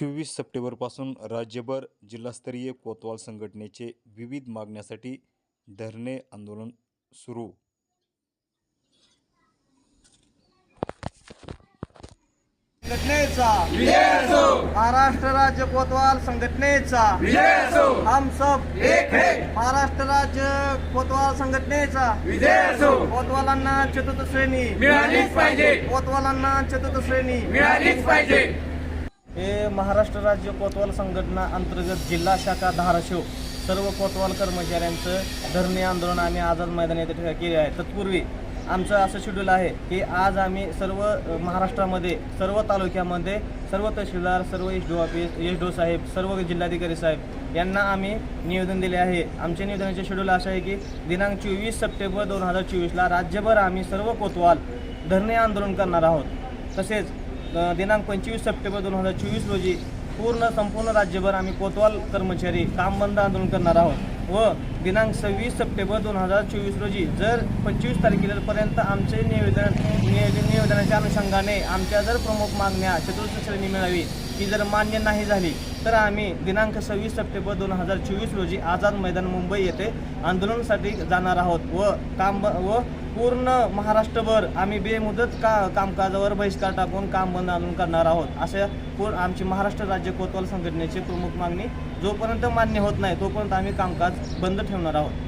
चोवीस सप्टेंबरपासून राज्यभर जिल्हास्तरीय कोतवाल संघटनेचे विविध मागण्यासाठी धरणे आंदोलन सुरू. संघटनेचा. महाराष्ट्र राज्य कोतवाल संघटनेचा. हम सब महाराष्ट्र राज्य कोतवाल संघटनेचा. कोतवालांना चतुर्थ श्रेणी. मिळालीच पाहिजे. कोतवालांना चतुर्थ श्रेणी. मिळालीच पाहिजे. हे महाराष्ट्र राज्य कोतवाल संघटना अंतर्गत जिल्हा शाखा धाराशिव सर्व कोतवाल कर्मचाऱ्यांचं धरणे आंदोलन आम्ही आझाद मैदान येथे ठिकाणी केले आहे. तत्पूर्वी आमचं असं शेड्यूल आहे की आज आम्ही सर्व महाराष्ट्रामध्ये सर्व तालुक्यामध्ये सर्व तहसीलदार सर्व S D office S D साहेब सर्व जिल्हाधिकारी साहेब यांना आम्ही निवेदन दिले आहे. आमच्या निवेदनाचे शेड्यूल असं आहे की दिनांक चोवीस सप्टेंबर दोन हजार चोवीसला राज्यभर आम्ही सर्व कोतवाल धरणे आंदोलन करणार आहोत. तसेच दिनांक पंचवीस सप्टेंबर दोन हजार चोवीस रोजी पूर्ण संपूर्ण राज्यभर आम्ही कोतवाल कर्मचारी काम बंद आंदोलन करणार आहोत. व दिनांक सव्वीस सप्टेंबर दोन हजार चोवीस रोजी जर पंचवीस तारखेपर्यंत आमचे निवेदन निवेदन निवेदनाच्या अनुषंगाने आमच्या जर प्रमुख मागण्या चतुर्थ श्रेणी मिळावी ती जर मान्य नाही झाली तर आम्ही दिनांक सव्वीस सप्टेंबर दोन हजार चोवीस रोजी आझाद मैदान मुंबई येथे आंदोलनासाठी जाणार आहोत व काम ब- व पूर्ण महाराष्ट्रभर आम्ही बेमुदत का कामकाजावर बहिष्कार टाकून काम बंद आंदोलन करणार आहोत. अशा पूर्ण आमची महाराष्ट्र राज्य कोतवाल संघटनेची प्रमुख मागणी जोपर्यंत मान्य होत नाही तोपर्यंत आम्ही कामकाज बंद ठेवणार आहोत.